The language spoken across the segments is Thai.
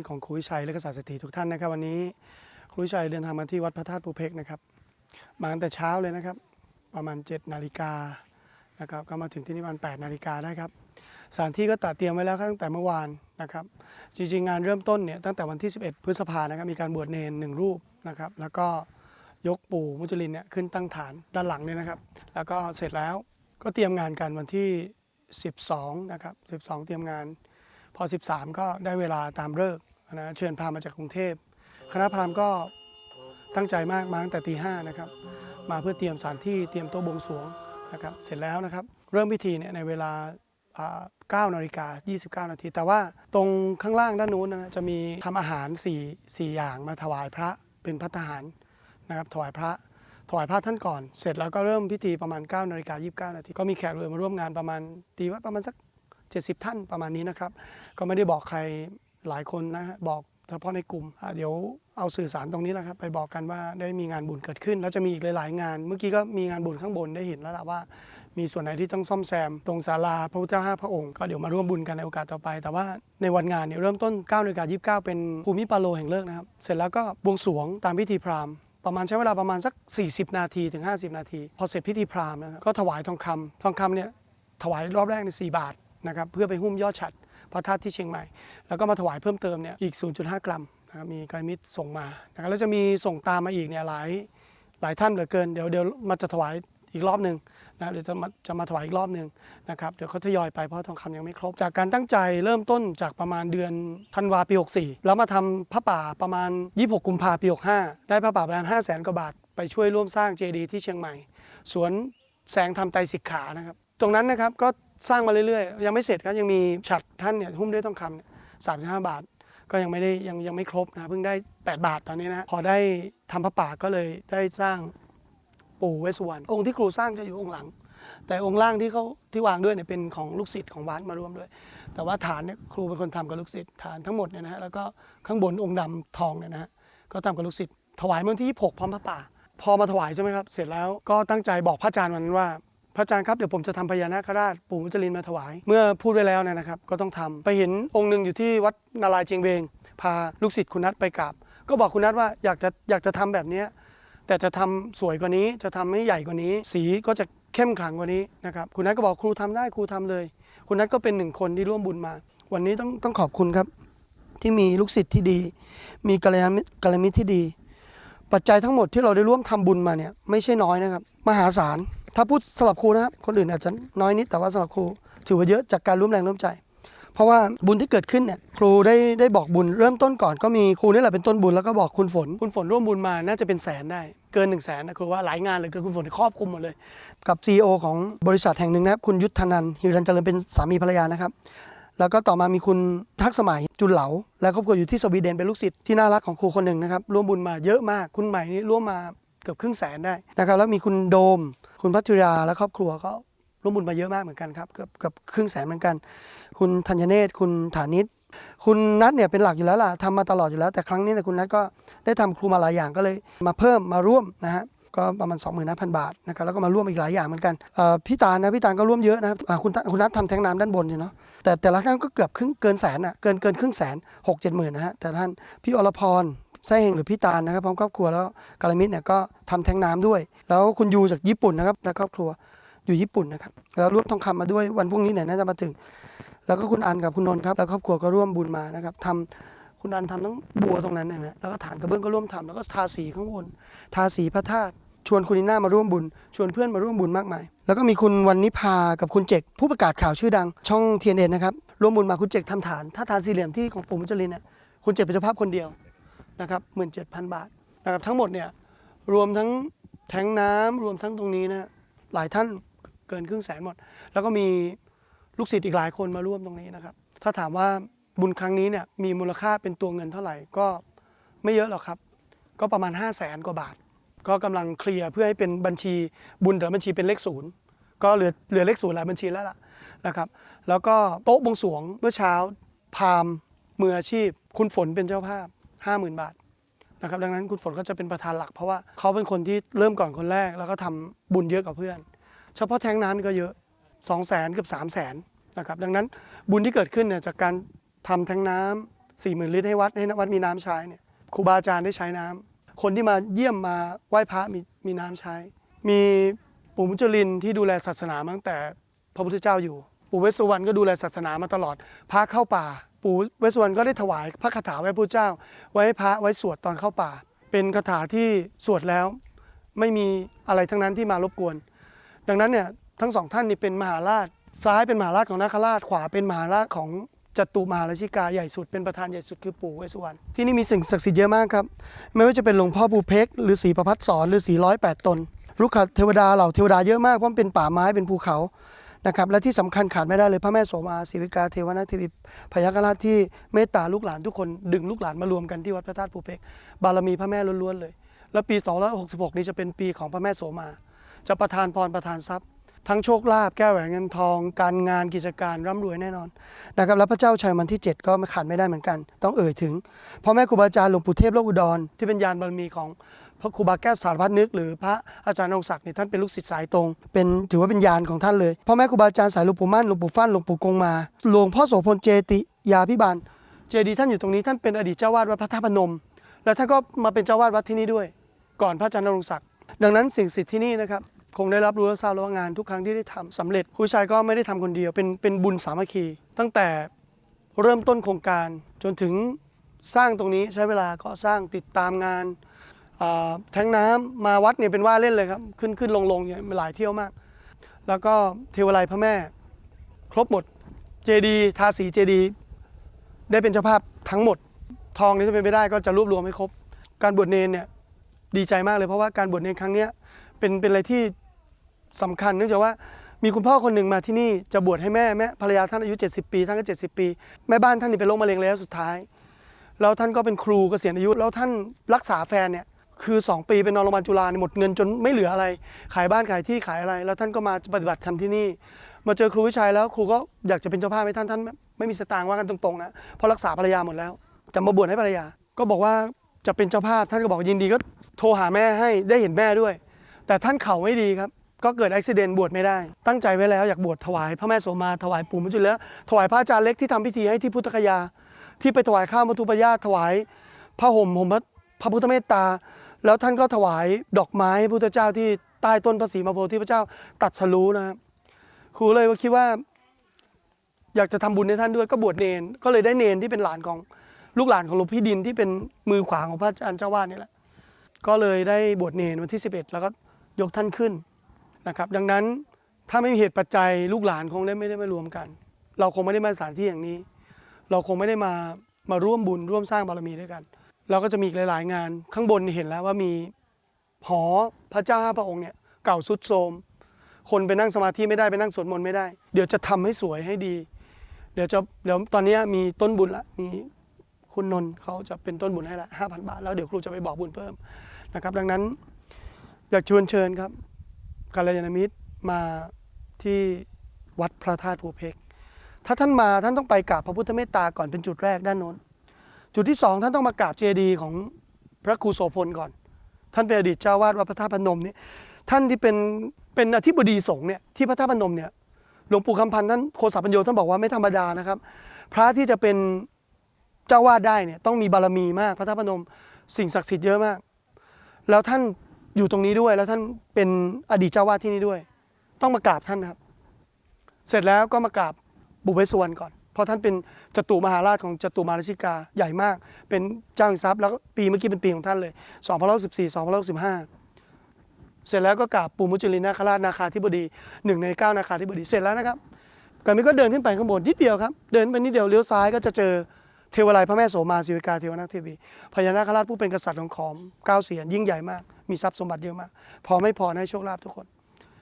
ิตของครูวิชัยและกษัตริย์เศรษฐีทุกท่านนะครับ วันนี้ครูวิชัยเดินทางมาที่วัดพระธาตุปูเพกนะครับ มาตั้งแต่เช้าเลยนะครับ ประมาณ7นาฬิกานะครับก็มาถึงที่นี่ประมาณ8นาฬิกาได้ครับสถานที่ก็ตัดเตรียมไว้แล้วตั้งแต่เมื่อวานนะครับ จริงๆ งานเริ่มต้นเนี่ยตั้งแต่วันที่ 11 พฤษภานะครับมีการบวชเนนหนึ่งรูปนะครับ แล้วก็ยกปู่มุจลินเนี่ยขึ้นตั้งฐานด้านหลังเนี่ยนะครับ แล้วก็เสร็จแล้วก็เตรียมงานกันวันที่ 12 นะครับ 12 เตรียมงาน พอ 13 ก็ได้เวลาตามเลิก นะเชิญพามาจากกรุงเทพ คณะพราหมณ์ก็ตั้งใจมากมาตั้งแต่ตีห้านะครับ มาเพื่อเตรียมสถานที่เตรียมโต๊ะบวงสรวงนะครับ เสร็จแล้วนะครับ เริ่มพิธีเนี่ยในเวลาอ่า9นาฬิกา29 นาที แต่ว่าตรงข้างล่างด้านนู้นนะจะมีทำอาหาร 4 4 อย่างมาถวายพระเป็นพัฒหารนะครับถวายพระถวายพระท่านก่อน เสร็จแล้วก็เริ่มพิธีประมาณ9นาฬิกา29 นาที ก็มีแขกเรือมาร่วมงานประมาณตีว่าประมาณสัก 70 ท่านประมาณนี้นะครับ ก็ไม่ได้บอกใคร หลายคนนะฮะบอกเฉพาะในกลุ่มเดี๋ยวเอาสื่อสารตรงนี้แหละครับไปบอกกันว่าได้มีงานบุญเกิดขึ้น แล้วจะมีอีกหลายๆงาน เมื่อกี้ก็มีงานบุญข้างบนได้เห็นแล้วล่ะว่า มีส่วนไหนที่ต้องซ่อมแซม ตรงศาลาพระพุทธเจ้าห้าพระองค์ก็เดี๋ยวมาร่วมบุญกันในโอกาสต่อไป แต่ว่าในวันงานเนี่ยเริ่มต้น9นาฬิกา29เป็นภูมิปาโลแห่งเลิกนะครับเสร็จแล้วก็บวงสรวงตามพิธีพราหมณ์ประมาณใช้เวลาประมาณสัก 40 นาทีถึง 50 นาที พอเสร็จพิธีพราหมณ์นะครับก็ถวายทองคำทองคำเนี่ยถวายรอบแรกใน4บาทนะครับเพื่อไปหุ้มยอดฉัดพระธาตุที่เชียงใหม่ แล้วก็มาถวายเพิ่มเติมเนี่ยอีก 0.5 กรัมนะครับมีกายมิตรส่งมานะแล้วจะมีส่งตามมาอีกเนี่ยหลายหลายท่านเหลือเกินเดี๋ยวเดี๋ยวมาจะถวายอีกรอบหนึ่งนะเดี๋ยวจะมาจะมาถวายอีกรอบหนึ่งนะครับเดี๋ยวเขาทยอยไปเพราะทองคำยังไม่ครบ จากการตั้งใจเริ่มต้นจากประมาณเดือนธันวาปี 64 แล้วมาทำพระป่าประมาณ 26 กุมภาปี 65 ได้พระป่าประมาณ 5 0 0แสนกว่าบาท ไปช่วยร่วมสร้างเจดีย์ที่เชียงใหม่ สวนแสงธรรมไตสิกขานะครับ ตรงนั้นนะครับก็สร้างมาเรื่อยๆ ยังไม่เสร็จก็ยังมีฉัดท่านเนี่ยหุ้มด้วยทองคำเนี่ย 35 บาท ก็ยังไม่ได้ยังยังไม่ครบนะเพิ่งได้ 8 บาทตอนนี้นะพอได้ทำพระป่าก็เลยได้สร้างปู่เวสสุวรรณองค์ที่ครูสร้างจะอยู่องค์หลัง แต่องค์ล่างที่เขาที่วางด้วยเนี่ยเป็นของลูกศิษย์ของวัดมาร่วมด้วย แต่ว่าฐานเนี่ยครูเป็นคนทำกับลูกศิษย์ฐานทั้งหมดเนี่ยนะฮะแล้วก็ข้างบนองค์ดำทองเนี่ยนะฮะก็ทำกับลูกศิษย์ถวายเมื่อที่ 26 พร้อมพระป่า พอมาถวายใช่ไหมครับ เสร็จแล้วก็ตั้งใจบอกพระอาจารย์วันนั้นว่า พระอาจารย์ครับเดี๋ยวผมจะทำพญานาคราชปู่มุจลินมาถวาย เมื่อพูดไว้แล้วเนี่ยนะครับ ก็ต้องทำไปเห็นองค์หนึ่งอยู่ที่วัดนารายเจียงเบง พาลูกศิษย์คุณนัทไปกราบ ก็บอกคุณนัทว่าอยากจะอยากจะทำแบบนี้แต่จะทำสวยกว่านี้จะทำให้ใหญ่กว่านี้ สีก็จะเข้มขลังกว่านี้นะครับคุณนัทก็บอกครูทำได้ครูทำเลย คุณนัทก็เป็นหนึ่งคนที่ร่วมบุญมา วันนี้ต้องต้องขอบคุณครับ ที่มีลูกศิษย์ที่ดี มีกัลยาณมิตรกัลยาณมิตรที่ดี ปัจจัยทั้งหมดที่เราได้ร่วมทำบุญมาเนี่ยไม่ใช่น้อยนะครับ มหาศาล ถ้าพูดสำหรับครูนะครับ คนอื่นอาจจะน้อยนิดแต่ว่าสำหรับครูถือว่าเยอะจากการร่วมแรงร่วมใจ เพราะว่าบุญที่เกิดขึ้นเนี่ยครูได้ได้บอกบุญเริ่มต้นก่อนก็มีครูนี่แหละเป็นต้นบุญแล้วก็บอกคุณฝน คุณฝนร่วมบุญมาน่าจะเป็นแสนได้เกิน1นึ่งแสนนะครูว่าหลายงานเลยเกินคุณฝนครอบคลุมหมดเลย กับ CEO ของบริษัทแห่งหนึ่งนะครับคุณยุทธนันท์ฮิรันเจริญเป็นสามีภรรยานะครับแล้วก็ต่อมามีคุณทักษมัยจุนเหลา และครอบครัวอยู่ที่สวีเดนเป็นลูกศิษย์ที่น่ารักของครูคนหนึ่งนะครับร่วมบุญมาเยอะมากคุณใหม่นี่ร่วมมาเกือบครึ่งแสนได้นะครับแล้วมีคุณโดม คุณพัทริยาและครอบครัวก็ร่วมบุญมาเยอะมากเหมือนกันครับเกือบเกือบครึ่งแสนเหมือนกัน คุณธัญเนศคุณฐานิตคุณนัทเนี่ยเป็นหลักอยู่แล้วล่ะทำมาตลอดอยู่แล้ว แต่ครั้งนี้เนี่ยคุณนัทก็ได้ทำครูมาหลายอย่างก็เลยมาเพิ่มมาร่วมนะฮะก็ประมาณ25,000 บาทนะครับแล้วก็มาร่วมอีกหลายอย่างเหมือนกันพี่ตาลนะพี่ตาลก็ร่วมเยอะนะครับคุณคุณนัททำแทงน้ำด้านบนใช่เนาะแต่แต่ละท่านก็เกือบครึ่งเกินแสนอะเกินเกินครึ่งแสนหกเจ็ดหมื่นนะฮะแต่ท่านพี่อรพร ไส้เฮงหรือพี่ตาลนะครับพร้อมครอบครัวแล้วกาลมิตรเนี่ยก็ทำแทงน้ำด้วย แล้วคุณยูจากญี่ปุ่นนะครับและครอบครัวอยู่ญี่ปุ่นนะครับแล้วร่วมทองคำมาด้วยวันพรุ่งนี้เนี่ยน่าจะมาถึง แล้วก็คุณอันกับคุณนนท์ครับแล้วครอบครัวก็ร่วมบุญมานะครับทำคุณอันทำทั้งบัวตรงนั้นนะฮะแล้วก็ฐานกระเบื้องก็ร่วมทำแล้วก็ทาสีข้างบนทาสีพระธาตุชวนคุณนีน่ามาร่วมบุญ ชวนเพื่อนมาร่วมบุญมากมาย แล้วก็มีคุณวันนิพากับคุณเจกผู้ประกาศข่าวชื่อดัง ช่องเทียนเอ็นนะครับร่วมบุญมาคุณเจกทำฐาน ถ้าฐานสี่เหลี่ยมที่ของปู่มุจลินเนี่ยคุณเจกเป็นเจ้าภาพคนเดียว นะครับหมื่นเจ็ดพันบาทนะครับทั้งหมดเนี่ยรวมทั้งแทงน้ำรวมทั้งตรงนี้นะหลายท่านเกินครึ่งแสนหมด แล้วก็มีลูกศิษย์อีกหลายคนมาร่วมตรงนี้นะครับ ถ้าถามว่าบุญครั้งนี้เนี่ยมีมูลค่าเป็นตัวเงินเท่าไหร่ก็ไม่เยอะหรอกครับ ก็ประมาณ 5 0 0แสนกว่าบาท ก็กำลังเคลียร์เพื่อให้เป็นบัญชีบุญหลือบัญชีเป็นเลขศูนย์ก็เหลือเหลือเลขศูนย์หลายบัญชีแล้วล่ะนะครับ แล้วก็โต๊ะบวงสวงเมื่อเช้าพามมืออาชีพ คุณฝนเป็นเจ้าภาพ 50,000 บาทนะครับดังนั้นคุณฝนก็จะเป็นประธานหลัก เพราะว่าเขาเป็นคนที่เริ่มก่อนคนแรก แล้วก็ทำบุญเยอะกว่าเพื่อน เฉพาะแทงน้ำนี่ก็เยอะ 2 0 0แสนเกือบ3 0 0แสนนะครับดังนั้นบุญที่เกิดขึ้นเนี่ยจากการทำแทงน้ำสี่หมื่นลิตรให้วัดให้วัดมีน้ำใช้เนี่ยครูบาอาจารย์ได้ใช้น้ำคนที่มาเยี่ยมมาไหว้พระมีมีน้ำใช้ มีปู่มุจลินที่ดูแลศาสนามาตั้งแต่พระพุทธเจ้าอยู่ปู่เวสสุวรรณก็ดูแลศาสนามาตลอดพระเข้าป่า ปู่เวสสุวรรณก็ได้ถวายพระคาถาไว้พระเจ้า ไว้พระไว้สวดตอนเข้าป่า เป็นคาถาที่สวดแล้ว ไม่มีอะไรทั้งนั้นที่มารบกวน ดังนั้นเนี่ยทั้งสองท่านนี่เป็นมหาราชซ้ายเป็นมหาราชของนาคราชขวาเป็นมหาราชของจตุมหาราชิกาใหญ่สุดเป็นประธานใหญ่สุดคือปู่เวสสุวรรณที่นี่มีสิ่งศักดิ์สิทธิ์เยอะมากครับไม่ว่าจะเป็นหลวงพ่อภูเพกหรือสีประพัดสอนหรือสีร้อยแปดตนรุกขเทวดาเหล่าเทวดาเยอะมากเพราะมันเป็นป่าไม้เป็นภูเขา นะครับและที่สำคัญขาดไม่ได้เลยพระแม่โสมาศิวิกาเทวนาเทวีพยากราชที่เมตตาลูกหลานทุกคนดึงลูกหลานมารวมกันที่วัดพระธาตุภูเพกบารมีพระแม่ล้วนๆเลย แล้วปี 266 นี้จะเป็นปีของพระแม่โสมา จะประทานพรประทานทรัพย์ ทั้งโชคลาภแก้วแหวนเงินทอง การงานกิจการร่ำรวยแน่นอนนะครับแล้วพระเจ้าชัยมันที่ 7 ก็ม่ขาดไม่ได้เหมือนกัน ต้องเอ่ยถึงพ่อแม่ครูบาอาจารย์หลวงปู่เทพโลกอุดรที่เป็นยานบารมีของ พระครูบาแก้วสารพัดนึกหรือพระอาจารย์นรงศักดิ์นี่ท่านเป็นลูกศิษย์สายตรง เป็นถือว่าเป็นยานของท่านเลยพ่อแม่ครูบาอาจารย์สายหลวงปู่มั่นหลวงปู่ฟั่นหลวงปู่กงมาหลวงพ่อโสพลเจติยาพิบาลเจดีท่านอยู่ตรงนี้ท่านเป็นอดีตเจ้าวาดวัดพระธาตุพนม แล้วท่านก็มาเป็นเจ้าวาดวัดที่นี่ด้วย ก่อนพระอาจารย์นรงศักดิ์ดังนั้นสิ่งศักดิ์สิทธิ์ที่นี่นะครับคงได้รับรู้และทราบแล้วว่างานทุกครั้งที่ได้ทำสำเร็จครูชัยก็ไม่ได้ทำคนเดียวเป็นเป็นบุญสามัคคี ตั้งแต่เริ่มต้นโครงการจนถึงสร้างตรงนี้ใช้เวลาก็สร้างติดตามงาน แทงน้ำมาวัดเนี่ยเป็นว่าเล่นเลยครับขึ้นขึ้นลงลงเนี่ยหลายเที่ยวมาก แล้วก็เทวไลพระแม่ ครบหมดเจดีทาสีเจดีได้เป็นเจ้าภาพทั้งหมด ทองนี้ถ้าเป็นไปได้ก็จะรวบรวมให้ครบ การบวชเนนเนี่ยดีใจมากเลยเพราะว่าการบวชเนนครั้งเนี้ยเป็นเป็นอะไรที่สำคัญเนื่องจากว่ามีคุณพ่อคนหนึ่งมาที่นี่จะบวชให้แม่แม่ภรรยาท่านอายุ 70 ปีท่านก็ 70 ปี แม่บ้านท่านนี่เป็นโรคมะเร็งระยะสุดท้าย แล้วท่านก็เป็นครูเกษียณอายุ แล้วท่านรักษาแฟนเนี่ย คือ 2 ปีเป็นนอนโรงพยาบาลจุฬาเนี่ยหมดเงินจนไม่เหลืออะไร ขายบ้านขายที่ขายอะไร แล้วท่านก็มาปฏิบัติธรรมที่นี่ มาเจอครูวิชัยแล้วครูก็อยากจะเป็นเจ้าภาพให้ท่านท่านไม่มีสตางค์ว่ากันตรงๆนะเพราะรักษาภรรยาหมดแล้วจะมาบวชให้ภรรยา ก็บอกว่าจะเป็นเจ้าภาพท่านก็บอกยินดีก็โทรหาแม่ให้ได้เห็นแม่ด้วย แต่ท่านเข่าไม่ดีครับก็เกิดอุบิเหตุบวชไม่ได้ ตั้งใจไว้แล้วอยากบวชถวายพระแม่โสมาถวายปู่มุจลินแล้วถวายพระอาจารย์เล็กที่ทำพิธีให้ที่พุทธคยา ที่ไปถวายข้าวมัทุปยาถวายผ้าห่มห่มพระพุทธเมตตา แล้วท่านก็ถวายดอกไม้พุทธเจ้าที่ใต้ต้นพระศรีมโพธิพระเจ้าตัดสรู้นะครับครูเลยว่าคิดว่า อยากจะทำบุญให้ท่านด้วยก็บวชเนน ก็เลยได้เนนที่เป็นหลานของลูกหลานของหลวงพี่ดินที่เป็นมือขวาของพระอาจารย์เจ้าวาดนี่แหละ ก็เลยได้บวชเนนวันที่ 11 แล้วก็ยกท่านขึ้นนะครับ ดังนั้นถ้าไม่มีเหตุปัจจัยลูกหลานคงได้ไม่ได้มารวมกัน เราคงไม่ได้มาสถานที่อย่างนี้ เราคงไม่ได้มามาร่วมบุญร่วมสร้างบารมีด้วยกัน เราก็จะมีอีกหลาย ๆ งาน ข้างบนเห็นแล้วว่ามีหอพระเจ้าห้าพระองค์เนี่ยเก่าสุดโทรมคนไปนั่งสมาธิไม่ได้ไปนั่งสวดมนต์ไม่ได้ เดี๋ยวจะทำให้สวยให้ดี เดี๋ยวจะเดี๋ยวตอนนี้มีต้นบุญละมีคุณนนท์เขาจะเป็นต้นบุญให้ละห้าพันบาท แล้วเดี๋ยวครูจะไปบอกบุญเพิ่มนะครับ ดังนั้นอยากชวนเชิญครับกัลยาณมิตรมาที่วัดพระธาตุภูเพกถ้าท่านมาท่านต้องไปกราบพระพุทธเมตตาก่อนเป็นจุดแรกด้านโน้น จุดที่สองท่านต้องมากราบเจดีย์ของพระครูโสพลก่อน ท่านเป็นอดีตเจ้าวาดวัดพระธาตุพนมนี่ท่านที่เป็นเป็นอธิบดีสงฆ์เนี่ยที่พระธาตุพนมเนี่ยหลวงปู่คำพันธ์ท่านโคสัพปัญโยท่านบอกว่าไม่ธรรมดานะครับ พระที่จะเป็นเจ้าวาดได้เนี่ยต้องมีบารมีมากพระธาตุพนม สิ่งศักดิ์สิทธิ์เยอะมาก แล้วท่านอยู่ตรงนี้ด้วยแล้วท่านเป็นอดีตเจ้าวาดที่นี่ด้วย ต้องมากราบท่านครับ เสร็จแล้วก็มากราบบุพเพสวรก่อนเพราะท่านเป็น จตุมหาราชของจตุมาราชิกาใหญ่มาก เป็นเจ้าแห่งทรัพย์แล้วก็ปีเมื่อกี้เป็นปีของท่านเลย2514 2515เสร็จแล้วก็กราบปู่มุจลินนาคราชนาคาธิบดีหนึ่งในเก้านาคาธิบดีเสร็จแล้วนะครับก่อนนี้ก็เดินขึ้นไปข้างบนนิดเดียวครับ เดินไปนิดเดียวเลี้ยวซ้ายก็จะเจอเทวไลยพระแม่โสมาศิวิกาเทวนาถเทวีพญานาคราชผู้เป็นกษัตริย์ของขอมเก้าเสียนยิ่งใหญ่มาก มีทรัพย์สมบัติเยอะมาก พอไม่พอให้โชคลาภทุกคน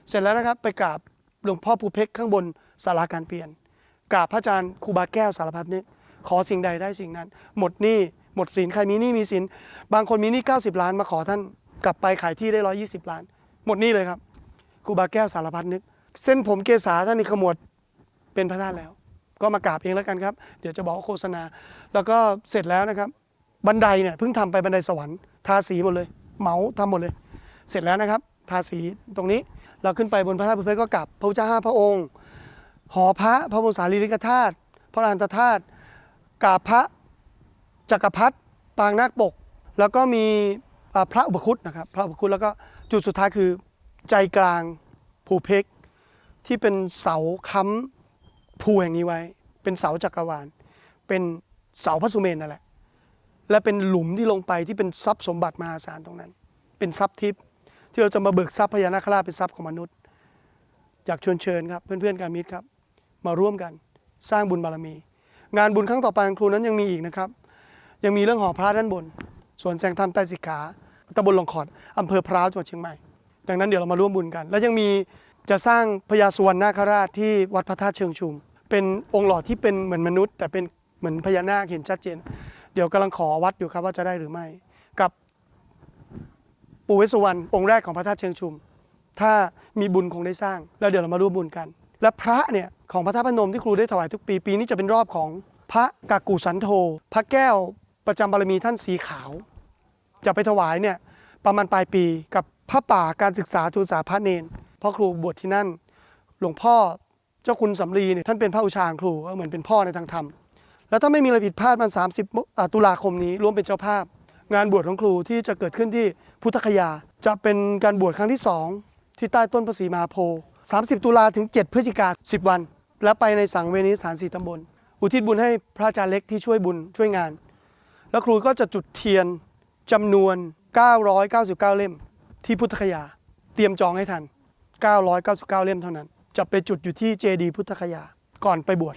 เสร็จแล้วนะครับไปกราบหลวงพ่อภูเพกข้างบนศาลาการเปลี่ยน กราบพระอาจารย์ครูบาแก้วสารพัดนึกขอสิ่งใดได้สิ่งนั้น หมดหนี้หมดสินใครมีหนี้มีสินบางคนมีหนี้90 ล้านมาขอท่านกลับไปขายที่ได้ 120 ล้าน หมดหนี้เลยครับครูบาแก้วสารพัดนึก เส้นผมเกษาท่านนี่ขมวดเป็นพระธาตุแล้ว ก็มากราบเองแล้วกันครับ เดี๋ยวจะบอกโฆษณา แล้วก็เสร็จแล้วนะครับ บันไดเนี่ยเพิ่งทำไปบันไดสวรรค์ทาสีหมดเลย เหมาทำหมดเลย เสร็จแล้วนะครับ ทาสีตรงนี้เราขึ้นไปบนพระธาตุภูเพก็กราบพระเจ้าห้าพระองค์ หอพระพระบรมสารีริกธาตุพระอรหันตธาตุกาพระจักรพรรดิปางนาคปก แล้วก็มีพระอุปคุตนะครับพระอุปคุตแล้วก็จุดสุดท้ายคือใจกลางภูเพกที่เป็นเสาค้ำภูแห่งนี้ไว้ เป็นเสาจักรวาล เป็นเสาพระสุเมนนั่นแหละและเป็นหลุมที่ลงไปที่เป็นทรัพย์สมบัติมหาศาลตรงนั้น เป็นทรัพย์ทิพย์ที่เราจะมาเบิกทรัพย์พญานาคราชเป็นทรัพย์ของมนุษย์ อยากชวนเชิญครับเพื่อนๆการมิตรครับ มาร่วมกัน สร้างบุญบารมี งานบุญครั้งต่อไปของครูนั้นยังมีอีกนะครับ ยังมีเรื่องหอพระด้านบนส่วนแสงธรรมใต้สิกขาตำบลหลงขอดอำเภอพร้าวจังหวัดเชียงใหม่ ดังนั้นเดี๋ยวเรามาร่วมบุญกัน แล้วยังมีจะสร้างพญาสุวรรณนาคราชที่วัดพระธาตุเชิงชุม เป็นองค์หล่อที่เป็นเหมือนมนุษย์ แต่เป็นเหมือนพญานาคเห็นชัดเจน เดี๋ยวกำลังขอวัดอยู่ครับว่าจะได้หรือไม่ กับปู่เวสสุวรรณองค์แรกของพระธาตุเชิงชุม ถ้ามีบุญคงได้สร้าง แล้วเดี๋ยวเรามาร่วมบุญกัน และพระเนี่ยของพระธาตุพนมที่ครูได้ถวายทุกปีปีนี้จะเป็นรอบของพระกากูสันโธพระแก้วประจำบารมีท่านสีขาว จะไปถวายเนี่ยประมาณปลายปีกับพระป่าการศึกษาทูลสาพระเนนพ่อครูบวชที่นั่น หลวงพ่อเจ้าคุณสำลีเนี่ยท่านเป็นพระอุชาของครูก็เหมือนเป็นพ่อในทางธรรม แล้วถ้าไม่มีอะไรผิดพลาดมัน30มุอ่าตุลาคมนี้ร่วมเป็นเจ้าภาพ งานบวชของครูที่จะเกิดขึ้นที่พุทธคยา จะเป็นการบวชครั้งที่2ที่ใต้ต้นพระศรีมหาโพธิ์ 30 ตุลาถึง 7 พฤศจิกา10 วัน แล้วไปในสังเวนิสถานสี่ตำบล อุทิศบุญให้พระอาจารย์เล็กที่ช่วยบุญช่วยงาน แล้วครูก็จะจุดเทียนจำนวน 999 เล่มที่พุทธคยา เตรียมจองให้ทัน 999 เล่มเท่านั้น จะไปจุดอยู่ที่เจดีพุทธคยาก่อนไปบวช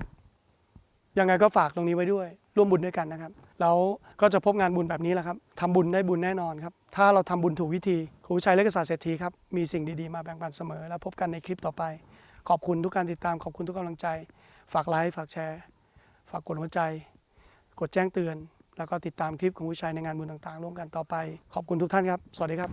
ยังไงก็ฝากตรงนี้ไว้ด้วย ร่วมบุญด้วยกันนะครับแล้วก็จะพบงานบุญแบบนี้แหละครับทำบุญได้บุญแน่นอนครับถ้าเราทำบุญถูกวิธีครูชัยเล็กษาเศรษฐีครับมีสิ่งดีๆมาแบ่งปันเสมอ แล้วพบกันในคลิปต่อไป ขอบคุณทุกการติดตามขอบคุณทุกกำลังใจ ฝากไลค์ฝากแชร์ ฝากกดหัวใจ กดแจ้งเตือน แล้วก็ติดตามคลิปของผู้ชัยในงานบุญต่างๆ ร่วมกันต่อไป ขอบคุณทุกท่านครับ สวัสดีครับ